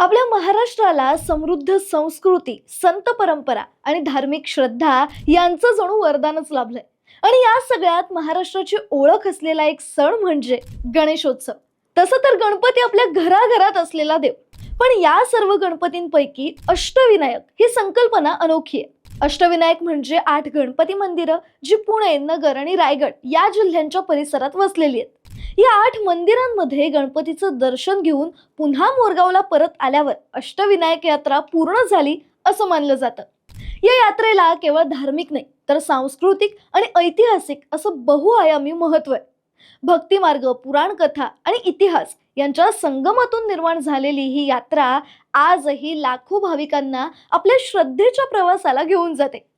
आपल्या महाराष्ट्राला समृद्ध संस्कृती संत परंपरा आणि धार्मिक श्रद्धा यांचं जणू वरदानच लाभलंय. आणि या सगळ्यात महाराष्ट्राची ओळख असलेला एक सण म्हणजे गणेशोत्सव. तसं तर गणपती आपल्या घराघरात असलेला देव. पण या सर्व गणपतींपैकी अष्टविनायक ही संकल्पना अनोखी आहे. अष्टविनायक म्हणजे आठ गणपती मंदिरं जी पुणे नगर आणि रायगड या जिल्ह्यांच्या परिसरात वसलेली आहेत. या आठ मंदिरांमध्ये गणपतीचं दर्शन घेऊन पुन्हा मोरगावला परत आल्यावर अष्टविनायक यात्रा पूर्ण झाली असं मानलं जातं. या यात्रेला केवळ धार्मिक नाही तर सांस्कृतिक आणि ऐतिहासिक असं बहुआयामी महत्त्व आहे. भक्तिमार्ग पुराण कथा आणि इतिहास यांच्या संगमातून निर्माण झालेली ही यात्रा आजही लाखो भाविकांना आपल्या श्रद्धेच्या प्रवासाला घेऊन जाते.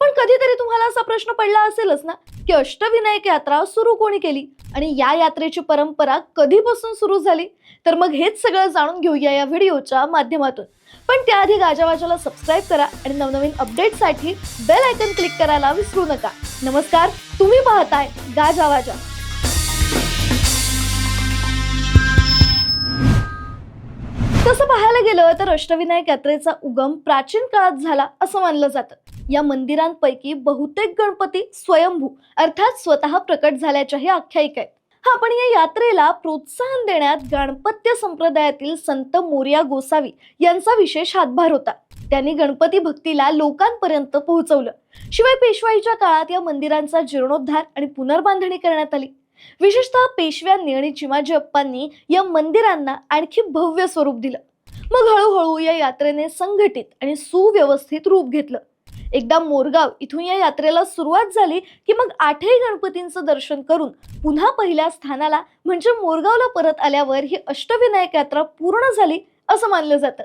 पण कधीतरी तुम्हाला असा प्रश्न पडला असेलच ना की अष्टविनायक यात्रा सुरू कोणी केली? आणि या यात्रेची परंपरा कधीपासून सुरू झाली? तर मग हेच सगळं जाणून घेऊया या व्हिडिओच्या माध्यमातून. पण त्याआधी गाजावाजाला सबस्क्राईब करा आणि नवनवीन अपडेटसाठी बेल आयकन क्लिक करायला विसरू नका. नमस्कार तुम्ही पाहताय गाजावाजा तसं पाहायला गेलं तर अष्टविनायक यात्रेचा उगम प्राचीन काळात झाला असं मानलं जातं. या मंदिरांपैकी बहुतेक गणपती स्वयंभू अर्थात स्वतः प्रकट झाल्याच्याही आख्यायिका आहेत. हा पण या यात्रेला प्रोत्साहन देण्यात गणपत्य संप्रदायातील संत मोर्या गोसावी यांचा विशेष हातभार होता. त्यांनी गणपती भक्तीला लोकांपर्यंत पोहोचवलं. शिवाय पेशवाईच्या काळात या मंदिरांचा जीर्णोद्धार आणि पुनर्बांधणी करण्यात आली. विशेषतः पेशव्यांनी आणि चिमाजी अप्पांनी या मंदिरांना आणखी भव्य स्वरूप दिलं. मग हळूहळू या यात्रेने संघटित आणि सुव्यवस्थित रूप घेतलं. एकदा मोरगाव इथून या यात्रेला सुरुवात झाली की मग आठही गणपतींचं दर्शन करून पुन्हा पहिल्या स्थानाला म्हणजे मोरगावला परत आल्यावर ही अष्टविनायक यात्रा पूर्ण झाली असं मानलं जातं.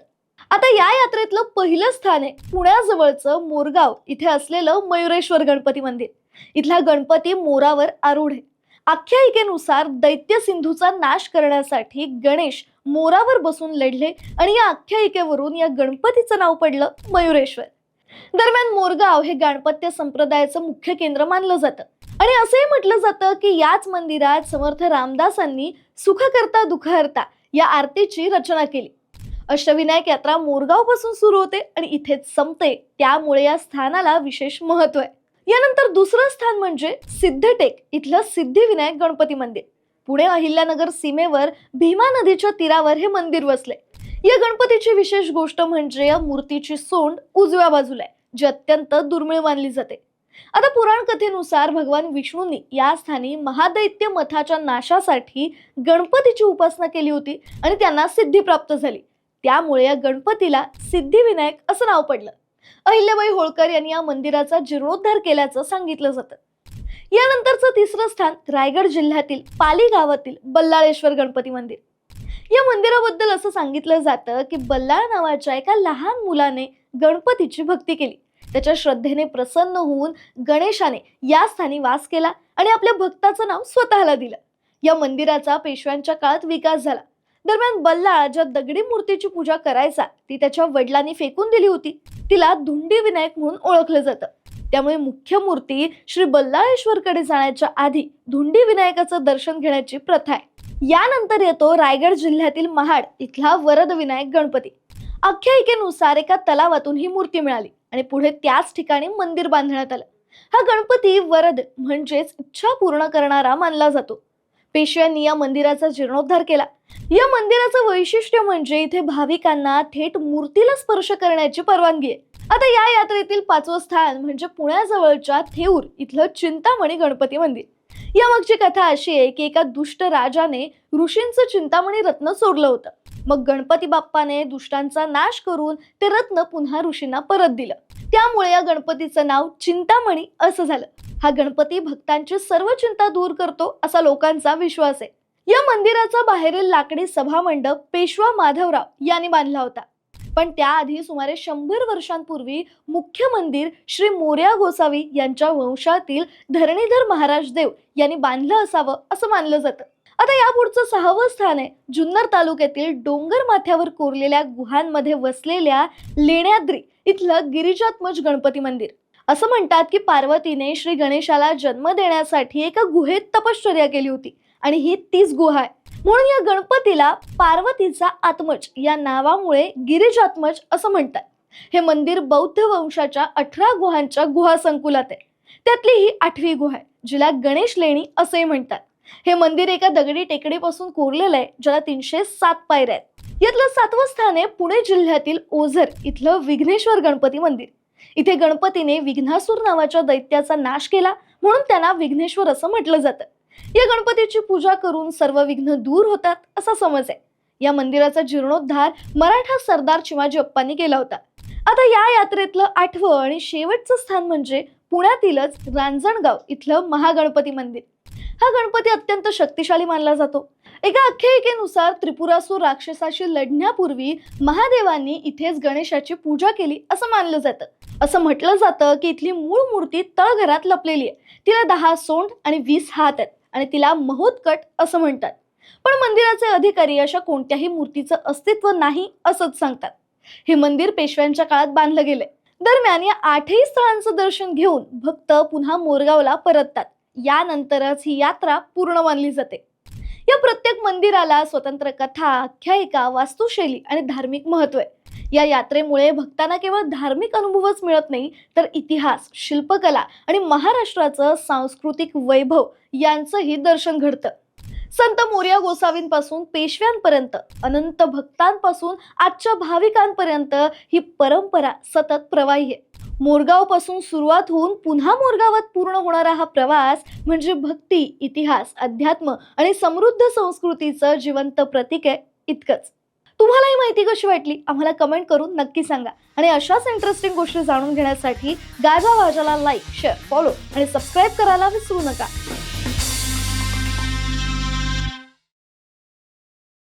आता या यात्रेतलं पहिलं स्थान आहे पुण्याजवळचं मोरगाव इथे असलेलं मयुरेश्वर गणपती मंदिर. इथला गणपती मोरावर आरूढ आहे. आख्यायिकेनुसार दैत्य सिंधूचा नाश करण्यासाठी गणेश मोरावर बसून लढले आणि या आख्यायिकेवरून या गणपतीचं नाव पडलं मयुरेश्वर. दरम्यान मोरगाव हे गणपत्य संप्रदायाचं मुख्य केंद्र मानलं जातं. आणि असंही म्हटलं जातं की याच मंदिरात समर्थ रामदासांनी सुखकर्ता दुखहर्ता या आरतीची रचना केली. अष्टविनायक यात्रा मोरगावपासून सुरू होते आणि इथेच संपते. त्यामुळे या स्थानाला विशेष महत्त्व आहे. यानंतर दुसरं स्थान म्हणजे सिद्धटेक इथलं सिद्धिविनायक गणपती मंदिर. पुणे अहिल्यानगर सीमेवर भीमा नदीच्या तीरावर हे मंदिर वसले. या गणपतीची विशेष गोष्ट म्हणजे या मूर्तीची सोंड उजव्या बाजूला आहे जी अत्यंत दुर्मिळ मानली जाते. आता पुराण कथेनुसार भगवान विष्णूंनी या स्थानी महादैत्य मथाच्या नाशासाठी गणपतीची उपासना केली होती आणि त्यांना सिद्धी प्राप्त झाली. त्यामुळे या गणपतीला सिद्धिविनायक असं नाव पडलं. अहिल्याबाई होळकर यांनी या मंदिराचा जीर्णोद्धार केल्याचं सांगितलं जातं. यानंतरचं तिसरं स्थान रायगड जिल्ह्यातील पाली गावातील बल्लाळेश्वर गणपती मंदिर. या मंदिराबद्दल असं सांगितलं जातं की बल्लाळ नावाच्या एका लहान मुलाने गणपतीची भक्ती केली. त्याच्या श्रद्धेने प्रसन्न होऊन गणेशाने या स्थानी वास केला आणि आपल्या भक्ताचं नाव स्वतःला दिलं. या मंदिराचा पेशव्यांच्या काळात विकास झाला. दरम्यान बल्लाळ ज्या दगडी मूर्तीची पूजा करायचा ती त्याच्या वडिलांनी फेकून दिली होती. तिला धुंडी विनायक म्हणून ओळखलं जातं. त्यामुळे मुख्य मूर्ती श्री बल्लाळेश्वरकडे जाण्याच्या आधी धुंडी विनायकाचं दर्शन घेण्याची प्रथा आहे. यानंतर येतो रायगड जिल्ह्यातील महाड इथला वरद विनायक गणपती. आख्यायिकेनुसार एका तलावातून ही मूर्ती मिळाली आणि पुढे त्याच ठिकाणी मंदिर बांधण्यात आलं. हा गणपती वरद म्हणजेच इच्छा पूर्ण करणारा मानला जातो. पेशव्यांनी या मंदिराचा जीर्णोद्धार केला. या मंदिराचं वैशिष्ट्य म्हणजे इथे भाविकांना थेट मूर्तीला स्पर्श करण्याची परवानगी आहे. आता या यात्रेतील पाचवं स्थान म्हणजे पुण्याजवळच्या थेऊर इथलं चिंतामणी गणपती मंदिर. या मागची कथा अशी आहे की एका दुष्ट राजाने ऋषींचं चिंतामणी रत्न चोरलं होतं. मग गणपती बाप्पाने दुष्टांचा नाश करून ते रत्न पुन्हा ऋषींना परत दिलं. त्यामुळे या गणपतीचं नाव चिंतामणी असं झालं. हा गणपती भक्तांची सर्व चिंता दूर करतो असा लोकांचा विश्वास आहे. या मंदिराचा बाहेरील लाकडी सभामंडप पेशवा माधवराव यांनी बांधला होता. पण त्याआधी सुमारे शंभर वर्षांपूर्वी मुख्य मंदिर श्री मोर्या गोसावी यांच्या वंशातील धरणीधर महाराज देव यांनी बांधलं असावं असं मानलं जातं. आता यापुढचं सहावं स्थान आहे. जुन्नर तालुक्यातील डोंगर माथ्यावर कोरलेल्या गुहांमध्ये वसलेल्या लेण्याद्री इथलं गिरिजात्मज गणपती मंदिर. असं म्हणतात की पार्वतीने श्री गणेशाला जन्म देण्यासाठी एका गुहेत तपश्चर्या केली होती. आणि ही तीच गुहा आहे. म्हणून या गणपतीला पार्वतीचा आत्मज या नावामुळे गिरिजात्मज असं म्हणतात. हे मंदिर बौद्ध वंशाच्या अठरा गुहांच्या गुहा संकुलात आहे. त्यातली ही आठवी गुहा आहे जिला गणेश लेणी असंही म्हणतात. हे मंदिर एका दगडी टेकडीपासून कोरलेलं आहे ज्याला तीनशे सात पायऱ्या आहेत. यातलं सातवं स्थान आहे पुणे जिल्ह्यातील ओझर इथलं विघ्नेश्वर गणपती मंदिर. इथे गणपतीने विघ्नासूर नावाच्या दैत्याचा नाश केला म्हणून त्यांना विघ्नेश्वर असं म्हटलं जातं. या गणपतीची पूजा करून सर्व विघ्न दूर होतात असा समज आहे. या मंदिराचा जीर्णोद्धार मराठा सरदार चिमाजी अप्पांनी केला होता. आता या यात्रेतलं आठवं आणि शेवटचं स्थान म्हणजे पुण्यातीलच रांजणगाव इथलं महागणपती मंदिर. हा गणपती अत्यंत शक्तिशाली मानला जातो. एका आख्यायिकेनुसार त्रिपुरासूर राक्षसाशी लढण्यापूर्वी महादेवांनी इथेच गणेशाची पूजा केली असं मानलं जातं. असं म्हटलं जातं की इथली मूळ मूर्ती तळघरात लपलेली आहे. तिला दहा सोंड आणि वीस हात आहेत. आणि तिला महोत्कट असं म्हणतात. पण मंदिराचे अधिकारी अशा कोणत्याही मूर्तीचं अस्तित्व नाही असंच सांगतात. हे मंदिर पेशव्यांच्या काळात बांधलं गेले दरम्यान या आठही स्थळांचं दर्शन घेऊन भक्त पुन्हा मोरगावला परततात. यानंतरच ही यात्रा पूर्ण मानली जाते. या प्रत्येक मंदिराला स्वतंत्र कथा आख्यायिका वास्तुशैली आणि धार्मिक महत्त्व आहे. या यात्रेमुळे भक्तांना केवळ धार्मिक अनुभवच मिळत नाही तर इतिहास शिल्पकला आणि महाराष्ट्राचं सांस्कृतिक वैभव यांचंही दर्शन घडतं. संत मोर्या गोसावींपासून पेशव्यांपर्यंत अनंत भक्तांपासून आजच्या भाविकांपर्यंत ही परंपरा सतत प्रवाही आहे. मोरगावपासून सुरुवात होऊन पुन्हा मोरगावात पूर्ण होणारा हा प्रवास म्हणजे भक्ती इतिहास अध्यात्म आणि समृद्ध संस्कृतीचं जिवंत प्रतीक आहे इतकंच. तुम्हाला ही माहिती कशी वाटली? आम्हाला कमेंट करून नक्की सांगा. आणि अशाच इंटरेस्टिंग गोष्टी जाणून घेण्यासाठी गाजा वाजाला लाईक शेअर फॉलो आणि सबस्क्राईब करायला विसरू नका.